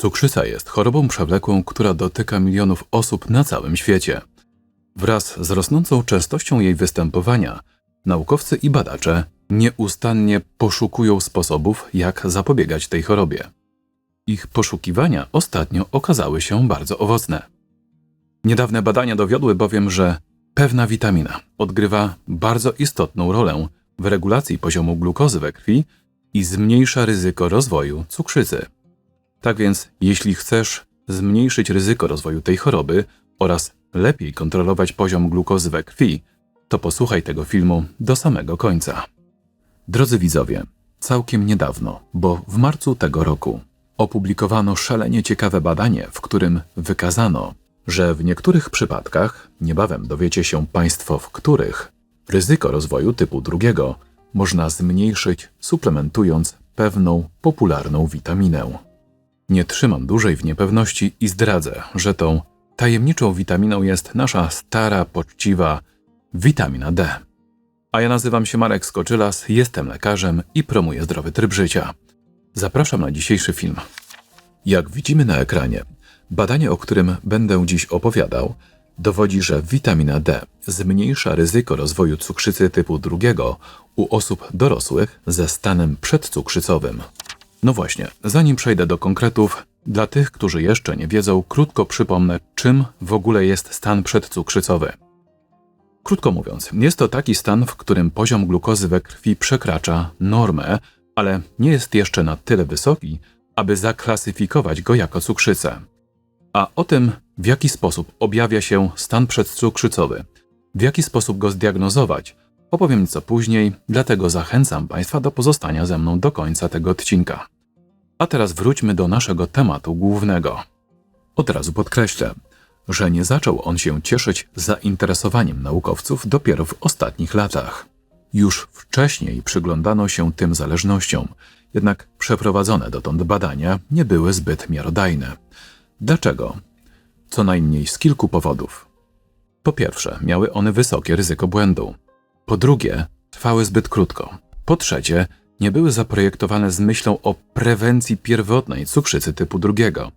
Cukrzyca jest chorobą przewlekłą, która dotyka milionów osób na całym świecie. Wraz z rosnącą częstością jej występowania, naukowcy i badacze nieustannie poszukują sposobów, jak zapobiegać tej chorobie. Ich poszukiwania ostatnio okazały się bardzo owocne. Niedawne badania dowiodły bowiem, że pewna witamina odgrywa bardzo istotną rolę w regulacji poziomu glukozy we krwi i zmniejsza ryzyko rozwoju cukrzycy. Tak więc, jeśli chcesz zmniejszyć ryzyko rozwoju tej choroby oraz lepiej kontrolować poziom glukozy we krwi, to posłuchaj tego filmu do samego końca. Drodzy widzowie, całkiem niedawno, bo w marcu tego roku, opublikowano szalenie ciekawe badanie, w którym wykazano, że w niektórych przypadkach, niebawem dowiecie się Państwo w których, ryzyko rozwoju typu drugiego można zmniejszyć suplementując pewną popularną witaminę. Nie trzymam dłużej w niepewności i zdradzę, że tą tajemniczą witaminą jest nasza stara, poczciwa witamina D. A ja nazywam się Marek Skoczylas, jestem lekarzem i promuję zdrowy tryb życia. Zapraszam na dzisiejszy film. Jak widzimy na ekranie, badanie, o którym będę dziś opowiadał, dowodzi, że witamina D zmniejsza ryzyko rozwoju cukrzycy typu drugiego u osób dorosłych ze stanem przedcukrzycowym. No właśnie, zanim przejdę do konkretów, dla tych, którzy jeszcze nie wiedzą, krótko przypomnę, czym w ogóle jest stan przedcukrzycowy. Krótko mówiąc, jest to taki stan, w którym poziom glukozy we krwi przekracza normę, ale nie jest jeszcze na tyle wysoki, aby zaklasyfikować go jako cukrzycę. A o tym, w jaki sposób objawia się stan przedcukrzycowy, w jaki sposób go zdiagnozować, opowiem nieco później, dlatego zachęcam Państwa do pozostania ze mną do końca tego odcinka. A teraz wróćmy do naszego tematu głównego. Od razu podkreślę, że nie zaczął on się cieszyć zainteresowaniem naukowców dopiero w ostatnich latach. Już wcześniej przyglądano się tym zależnościom, jednak przeprowadzone dotąd badania nie były zbyt miarodajne. Dlaczego? Co najmniej z kilku powodów. Po pierwsze, miały one wysokie ryzyko błędu. Po drugie, trwały zbyt krótko. Po trzecie, nie były zaprojektowane z myślą o prewencji pierwotnej cukrzycy typu drugiego.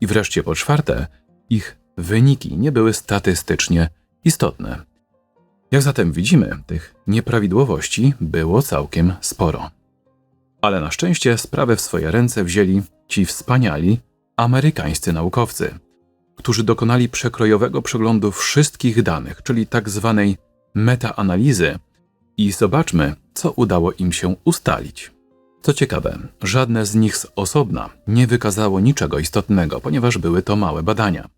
I wreszcie po czwarte, ich wyniki nie były statystycznie istotne. Jak zatem widzimy, tych nieprawidłowości było całkiem sporo. Ale na szczęście sprawę w swoje ręce wzięli ci wspaniali amerykańscy naukowcy, którzy dokonali przekrojowego przeglądu wszystkich danych, czyli tak zwanej metaanalizy, i zobaczmy, co udało im się ustalić. Co ciekawe, żadne z nich z osobna nie wykazało niczego istotnego, ponieważ były to małe badania.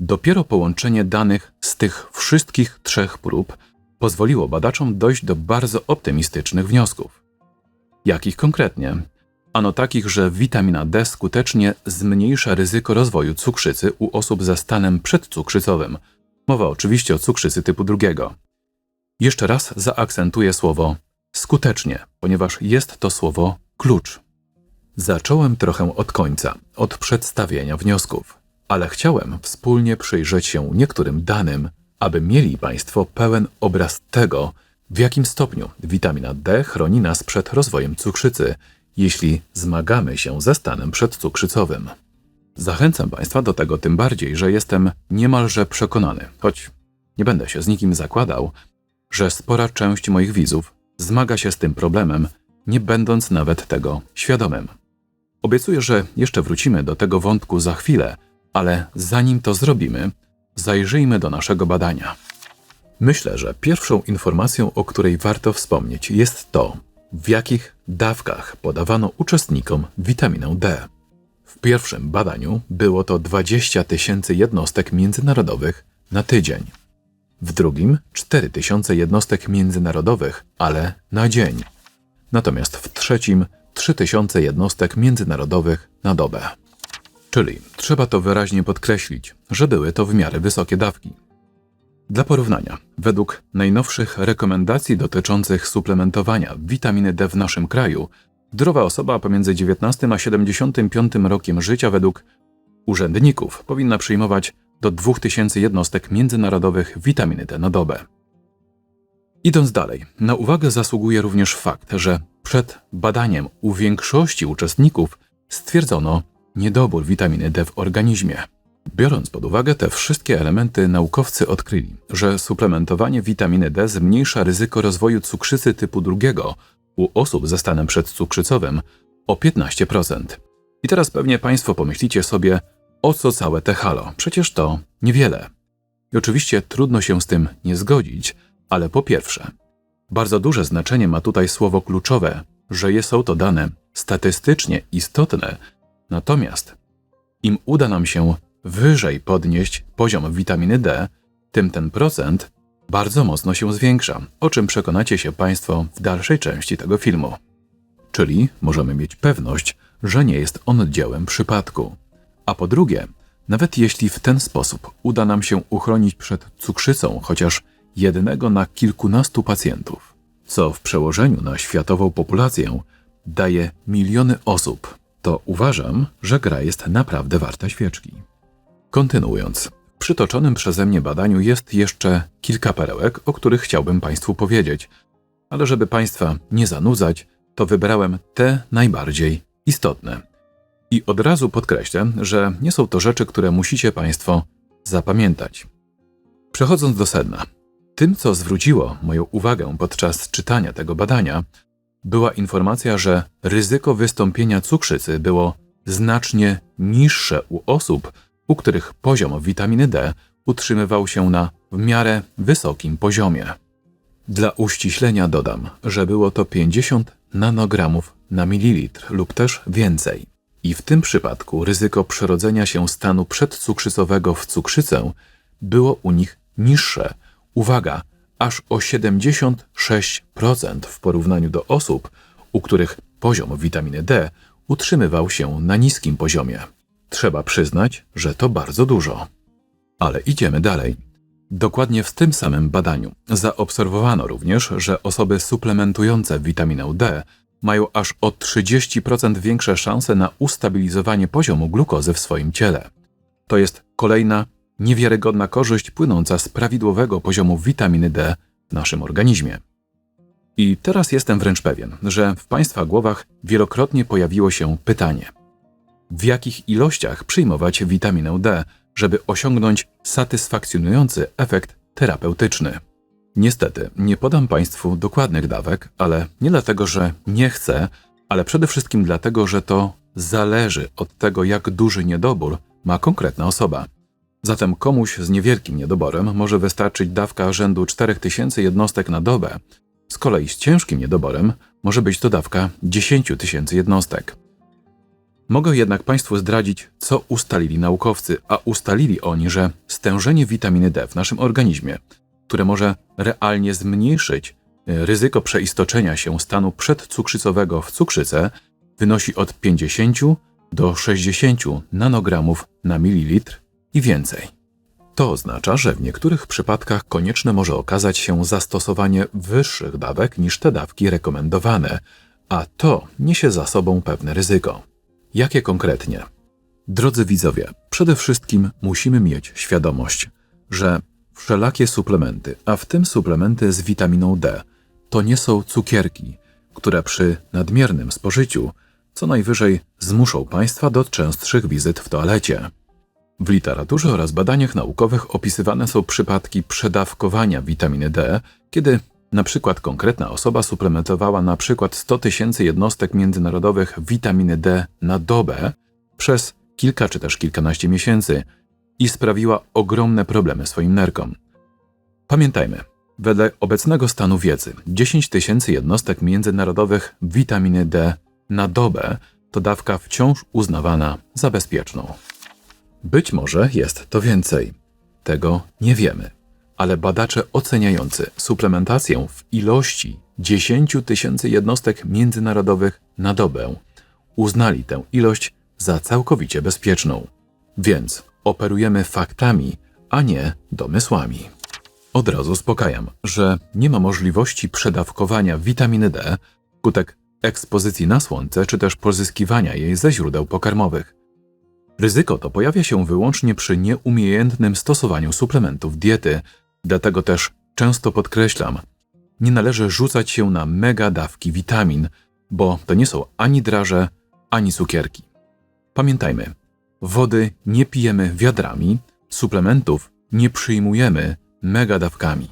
Dopiero połączenie danych z tych wszystkich trzech prób pozwoliło badaczom dojść do bardzo optymistycznych wniosków. Jakich konkretnie? Ano takich, że witamina D skutecznie zmniejsza ryzyko rozwoju cukrzycy u osób ze stanem przedcukrzycowym. Mowa oczywiście o cukrzycy typu drugiego. Jeszcze raz zaakcentuję słowo skutecznie, ponieważ jest to słowo klucz. Zacząłem trochę od końca, od przedstawienia wniosków, ale chciałem wspólnie przyjrzeć się niektórym danym, aby mieli Państwo pełen obraz tego, w jakim stopniu witamina D chroni nas przed rozwojem cukrzycy, jeśli zmagamy się ze stanem przedcukrzycowym. Zachęcam Państwa do tego tym bardziej, że jestem niemalże przekonany, choć nie będę się z nikim zakładał, że spora część moich widzów zmaga się z tym problemem, nie będąc nawet tego świadomym. Obiecuję, że jeszcze wrócimy do tego wątku za chwilę, ale zanim to zrobimy, zajrzyjmy do naszego badania. Myślę, że pierwszą informacją, o której warto wspomnieć, jest to, w jakich dawkach podawano uczestnikom witaminę D. W pierwszym badaniu było to 20 tysięcy jednostek międzynarodowych na tydzień. W drugim 4000 jednostek międzynarodowych, ale na dzień. Natomiast w trzecim 3000 jednostek międzynarodowych na dobę. Czyli trzeba to wyraźnie podkreślić, że były to w miarę wysokie dawki. Dla porównania, według najnowszych rekomendacji dotyczących suplementowania witaminy D w naszym kraju, zdrowa osoba pomiędzy 19 a 75 rokiem życia według urzędników powinna przyjmować do 2000 jednostek międzynarodowych witaminy D na dobę. Idąc dalej, na uwagę zasługuje również fakt, że przed badaniem u większości uczestników stwierdzono niedobór witaminy D w organizmie. Biorąc pod uwagę te wszystkie elementy, naukowcy odkryli, że suplementowanie witaminy D zmniejsza ryzyko rozwoju cukrzycy typu drugiego u osób ze stanem przedcukrzycowym o 15%. I teraz pewnie Państwo pomyślicie sobie, o co całe te halo? Przecież to niewiele. I oczywiście trudno się z tym nie zgodzić, ale po pierwsze, bardzo duże znaczenie ma tutaj słowo kluczowe, że są to dane statystycznie istotne, natomiast im uda nam się wyżej podnieść poziom witaminy D, tym ten procent bardzo mocno się zwiększa, o czym przekonacie się Państwo w dalszej części tego filmu. Czyli możemy mieć pewność, że nie jest on dziełem przypadku. A po drugie, nawet jeśli w ten sposób uda nam się uchronić przed cukrzycą chociaż jednego na kilkunastu pacjentów, co w przełożeniu na światową populację daje miliony osób, to uważam, że gra jest naprawdę warta świeczki. Kontynuując, w przytoczonym przeze mnie badaniu jest jeszcze kilka perełek, o których chciałbym Państwu powiedzieć, ale żeby Państwa nie zanudzać, to wybrałem te najbardziej istotne. I od razu podkreślę, że nie są to rzeczy, które musicie Państwo zapamiętać. Przechodząc do sedna, tym, co zwróciło moją uwagę podczas czytania tego badania, była informacja, że ryzyko wystąpienia cukrzycy było znacznie niższe u osób, u których poziom witaminy D utrzymywał się na w miarę wysokim poziomie. Dla uściślenia dodam, że było to 50 nanogramów na mililitr lub też więcej. I w tym przypadku ryzyko przerodzenia się stanu przedcukrzycowego w cukrzycę było u nich niższe. Uwaga, aż o 76% w porównaniu do osób, u których poziom witaminy D utrzymywał się na niskim poziomie. Trzeba przyznać, że to bardzo dużo. Ale idziemy dalej. Dokładnie w tym samym badaniu zaobserwowano również, że osoby suplementujące witaminę D mają aż o 30% większe szanse na ustabilizowanie poziomu glukozy w swoim ciele. To jest kolejna niewiarygodna korzyść płynąca z prawidłowego poziomu witaminy D w naszym organizmie. I teraz jestem wręcz pewien, że w Państwa głowach wielokrotnie pojawiło się pytanie: w jakich ilościach przyjmować witaminę D, żeby osiągnąć satysfakcjonujący efekt terapeutyczny? Niestety, nie podam Państwu dokładnych dawek, ale nie dlatego, że nie chcę, ale przede wszystkim dlatego, że to zależy od tego, jak duży niedobór ma konkretna osoba. Zatem komuś z niewielkim niedoborem może wystarczyć dawka rzędu 4000 jednostek na dobę, z kolei z ciężkim niedoborem może być to dawka 10 tysięcy jednostek. Mogę jednak Państwu zdradzić, co ustalili naukowcy, a ustalili oni, że stężenie witaminy D w naszym organizmie, które może realnie zmniejszyć e, ryzyko przeistoczenia się stanu przedcukrzycowego w cukrzycę, wynosi od 50 do 60 nanogramów na mililitr i więcej. To oznacza, że w niektórych przypadkach konieczne może okazać się zastosowanie wyższych dawek niż te dawki rekomendowane, a to niesie za sobą pewne ryzyko. Jakie konkretnie? Drodzy widzowie, przede wszystkim musimy mieć świadomość, że wszelakie suplementy, a w tym suplementy z witaminą D, to nie są cukierki, które przy nadmiernym spożyciu co najwyżej zmuszą Państwa do częstszych wizyt w toalecie. W literaturze oraz badaniach naukowych opisywane są przypadki przedawkowania witaminy D, kiedy na przykład konkretna osoba suplementowała na przykład 100 tysięcy jednostek międzynarodowych witaminy D na dobę przez kilka czy też kilkanaście miesięcy i sprawiła ogromne problemy swoim nerkom. Pamiętajmy, wedle obecnego stanu wiedzy 10 tysięcy jednostek międzynarodowych witaminy D na dobę to dawka wciąż uznawana za bezpieczną. Być może jest to więcej. Tego nie wiemy ale badacze oceniający suplementację w ilości 10 tysięcy jednostek międzynarodowych na dobę uznali tę ilość za całkowicie bezpieczną. Więc operujemy faktami, a nie domysłami. Od razu spokajam, że nie ma możliwości przedawkowania witaminy D wskutek ekspozycji na słońce czy też pozyskiwania jej ze źródeł pokarmowych. Ryzyko to pojawia się wyłącznie przy nieumiejętnym stosowaniu suplementów diety, Dlatego też często podkreślam, nie należy rzucać się na mega dawki witamin, bo to nie są ani draże, ani cukierki. Pamiętajmy, wody nie pijemy wiadrami, suplementów nie przyjmujemy megadawkami.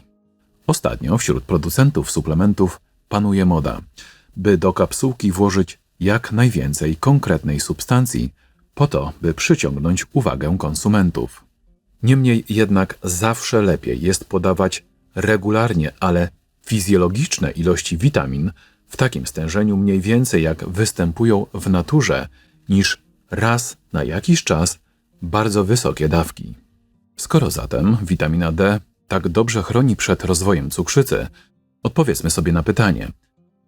Ostatnio wśród producentów suplementów panuje moda, by do kapsułki włożyć jak najwięcej konkretnej substancji, po to, by przyciągnąć uwagę konsumentów. Niemniej jednak zawsze lepiej jest podawać regularnie, ale fizjologiczne ilości witamin w takim stężeniu mniej więcej jak występują w naturze, niż raz na jakiś czas bardzo wysokie dawki. Skoro zatem witamina D tak dobrze chroni przed rozwojem cukrzycy, odpowiedzmy sobie na pytanie: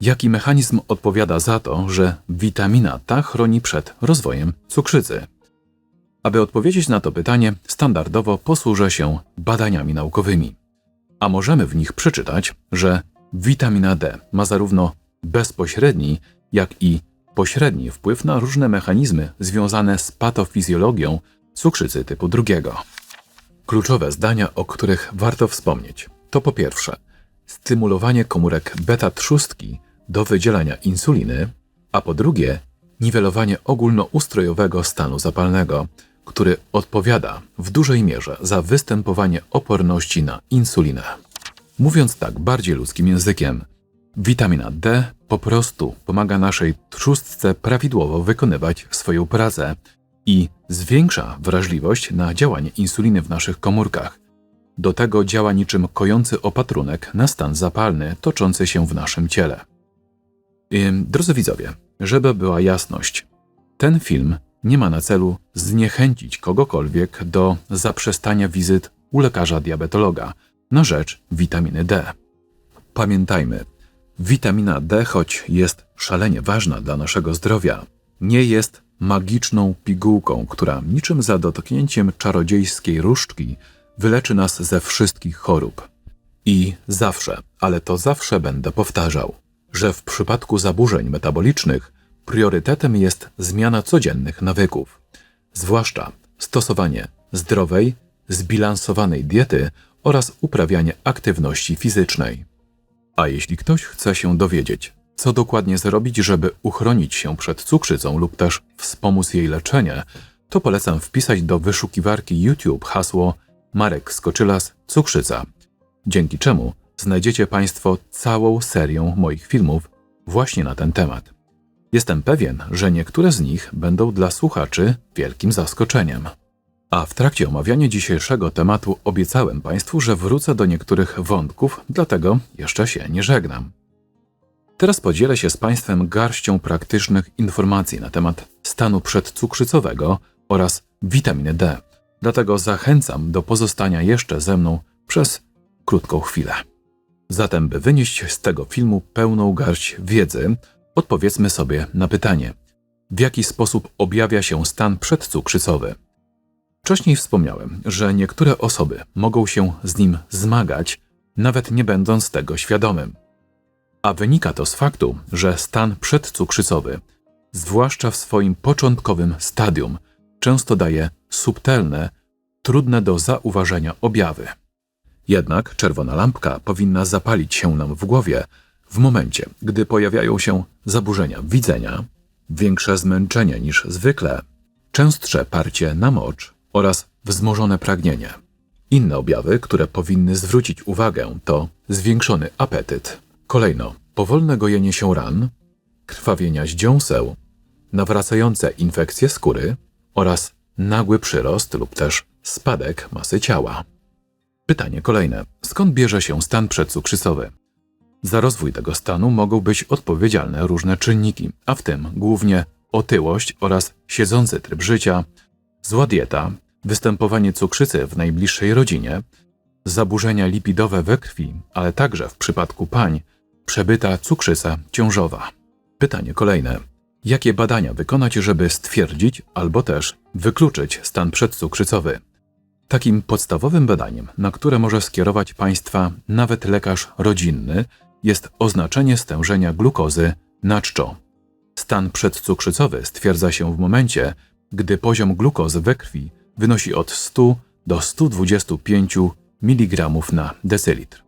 jaki mechanizm odpowiada za to, że witamina ta chroni przed rozwojem cukrzycy? Aby odpowiedzieć na to pytanie, standardowo posłużę się badaniami naukowymi. A możemy w nich przeczytać, że witamina D ma zarówno bezpośredni, jak i pośredni wpływ na różne mechanizmy związane z patofizjologią cukrzycy typu drugiego. Kluczowe zdania, o których warto wspomnieć, to po pierwsze stymulowanie komórek beta-trzustki do wydzielania insuliny, a po drugie niwelowanie ogólnoustrojowego stanu zapalnego, który odpowiada w dużej mierze za występowanie oporności na insulinę. Mówiąc tak bardziej ludzkim językiem, witamina D po prostu pomaga naszej trzustce prawidłowo wykonywać swoją pracę i zwiększa wrażliwość na działanie insuliny w naszych komórkach. Do tego działa niczym kojący opatrunek na stan zapalny toczący się w naszym ciele. Drodzy widzowie, żeby była jasność, ten film nie ma na celu zniechęcić kogokolwiek do zaprzestania wizyt u lekarza diabetologa na rzecz witaminy D. Pamiętajmy, witamina D, choć jest szalenie ważna dla naszego zdrowia, nie jest magiczną pigułką, która niczym za dotknięciem czarodziejskiej różdżki wyleczy nas ze wszystkich chorób. I zawsze, ale to zawsze będę powtarzał, że w przypadku zaburzeń metabolicznych priorytetem jest zmiana codziennych nawyków, zwłaszcza stosowanie zdrowej, zbilansowanej diety oraz uprawianie aktywności fizycznej. A jeśli ktoś chce się dowiedzieć, co dokładnie zrobić, żeby uchronić się przed cukrzycą lub też wspomóc jej leczenie, to polecam wpisać do wyszukiwarki YouTube hasło Marek Skoczylas Cukrzyca, dzięki czemu znajdziecie Państwo całą serię moich filmów właśnie na ten temat. Jestem pewien, że niektóre z nich będą dla słuchaczy wielkim zaskoczeniem. A w trakcie omawiania dzisiejszego tematu obiecałem Państwu, że wrócę do niektórych wątków, dlatego jeszcze się nie żegnam. Teraz podzielę się z Państwem garścią praktycznych informacji na temat stanu przedcukrzycowego oraz witaminy D. Dlatego zachęcam do pozostania jeszcze ze mną przez krótką chwilę. Zatem, by wynieść z tego filmu pełną garść wiedzy, odpowiedzmy sobie na pytanie: w jaki sposób objawia się stan przedcukrzycowy? Wcześniej wspomniałem, że niektóre osoby mogą się z nim zmagać, nawet nie będąc tego świadomym. A wynika to z faktu, że stan przedcukrzycowy, zwłaszcza w swoim początkowym stadium, często daje subtelne, trudne do zauważenia objawy. Jednak czerwona lampka powinna zapalić się nam w głowie w momencie, gdy pojawiają się zaburzenia widzenia, większe zmęczenie niż zwykle, częstsze parcie na mocz oraz wzmożone pragnienie. Inne objawy, które powinny zwrócić uwagę, to zwiększony apetyt, Kolejno, powolne gojenie się ran, krwawienia z dziąseł, nawracające infekcje skóry oraz nagły przyrost lub też spadek masy ciała. Pytanie kolejne. Skąd bierze się stan przedcukrzycowy? Za rozwój tego stanu mogą być odpowiedzialne różne czynniki, a w tym głównie otyłość oraz siedzący tryb życia, zła dieta, występowanie cukrzycy w najbliższej rodzinie, zaburzenia lipidowe we krwi, ale także w przypadku pań przebyta cukrzyca ciążowa. Pytanie kolejne. Jakie badania wykonać, żeby stwierdzić albo też wykluczyć stan przedcukrzycowy? Takim podstawowym badaniem, na które może skierować Państwa nawet lekarz rodzinny, jest oznaczenie stężenia glukozy na czczo. Stan przedcukrzycowy stwierdza się w momencie, gdy poziom glukozy we krwi wynosi od 100 do 125 mg na decylitr.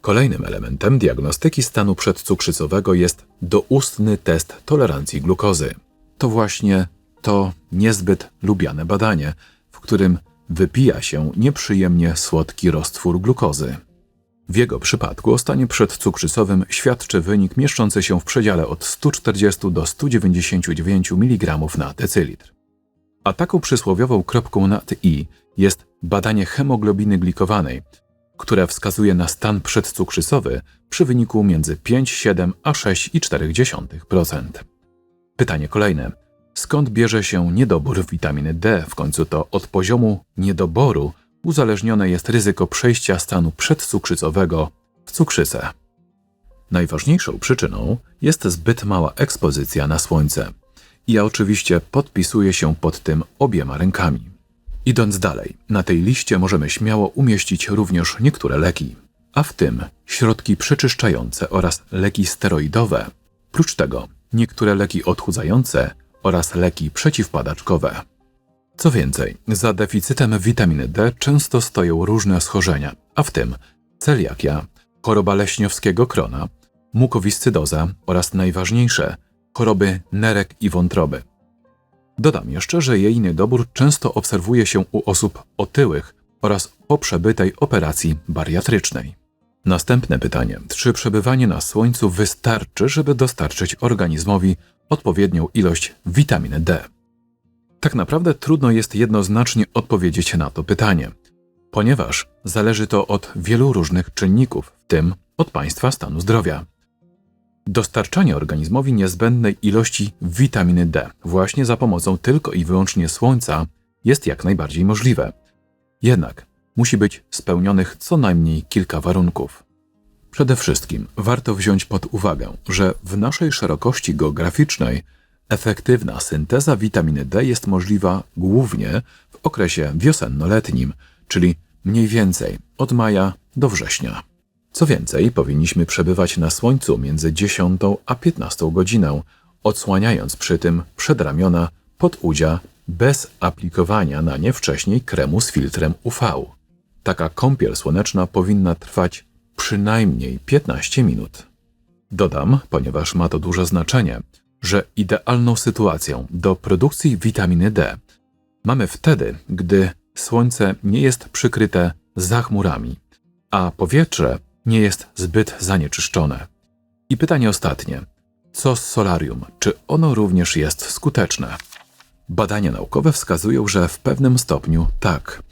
Kolejnym elementem diagnostyki stanu przedcukrzycowego jest doustny test tolerancji glukozy. To właśnie to niezbyt lubiane badanie, w którym wypija się nieprzyjemnie słodki roztwór glukozy. W jego przypadku o stanie przedcukrzycowym świadczy wynik mieszczący się w przedziale od 140 do 199 mg na decylitr. A taką przysłowiową kropką nad i jest badanie hemoglobiny glikowanej, które wskazuje na stan przedcukrzycowy przy wyniku między 5,7 a 6,4%. Pytanie kolejne. Skąd bierze się niedobór witaminy D? W końcu to od poziomu niedoboru uzależnione jest ryzyko przejścia stanu przedcukrzycowego w cukrzycę. Najważniejszą przyczyną jest zbyt mała ekspozycja na słońce. Ja oczywiście podpisuję się pod tym obiema rękami. Idąc dalej, na tej liście możemy śmiało umieścić również niektóre leki, a w tym środki przeczyszczające oraz leki steroidowe. Prócz tego niektóre leki odchudzające oraz leki przeciwpadaczkowe. Co więcej, za deficytem witaminy D często stoją różne schorzenia, a w tym celiakia, choroba leśniowskiego krona, mukowiscydoza oraz najważniejsze choroby nerek i wątroby. Dodam jeszcze, że jej niedobór często obserwuje się u osób otyłych oraz po przebytej operacji bariatrycznej. Następne pytanie: czy przebywanie na słońcu wystarczy, żeby dostarczyć organizmowi odpowiednią ilość witaminy D? Tak naprawdę trudno jest jednoznacznie odpowiedzieć na to pytanie, ponieważ zależy to od wielu różnych czynników, w tym od państwa stanu zdrowia. Dostarczanie organizmowi niezbędnej ilości witaminy D właśnie za pomocą tylko i wyłącznie słońca jest jak najbardziej możliwe. Jednak musi być spełnionych co najmniej kilka warunków. Przede wszystkim warto wziąć pod uwagę, że w naszej szerokości geograficznej efektywna synteza witaminy D jest możliwa głównie w okresie wiosenno-letnim, czyli mniej więcej od maja do września. Co więcej, powinniśmy przebywać na słońcu między 10 a 15 godzinę, odsłaniając przy tym przedramiona pod udzia bez aplikowania na nie wcześniej kremu z filtrem UV. Taka kąpiel słoneczna powinna trwać przynajmniej 15 minut. Dodam, ponieważ ma to duże znaczenie, że idealną sytuacją do produkcji witaminy D mamy wtedy, gdy słońce nie jest przykryte zachmurami, a powietrze nie jest zbyt zanieczyszczone. I pytanie ostatnie: co z solarium? Czy ono również jest skuteczne? Badania naukowe wskazują, że w pewnym stopniu tak.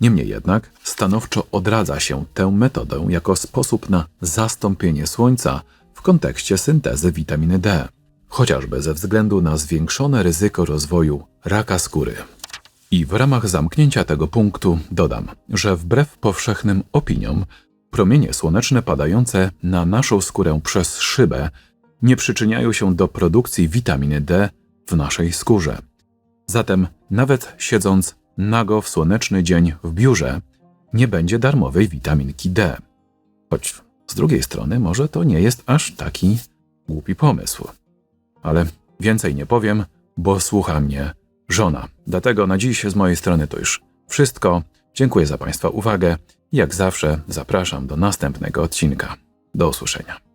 Niemniej jednak stanowczo odradza się tę metodę jako sposób na zastąpienie słońca w kontekście syntezy witaminy D, chociażby ze względu na zwiększone ryzyko rozwoju raka skóry. I w ramach zamknięcia tego punktu dodam, że wbrew powszechnym opiniom, promienie słoneczne padające na naszą skórę przez szybę nie przyczyniają się do produkcji witaminy D w naszej skórze. Zatem, nawet siedząc nago w słoneczny dzień w biurze, nie będzie darmowej witaminki D. Choć z drugiej strony, może to nie jest aż taki głupi pomysł. Ale więcej nie powiem, bo słucha mnie żona. Dlatego na dziś z mojej strony to już wszystko. Dziękuję za Państwa uwagę i jak zawsze zapraszam do następnego odcinka. Do usłyszenia.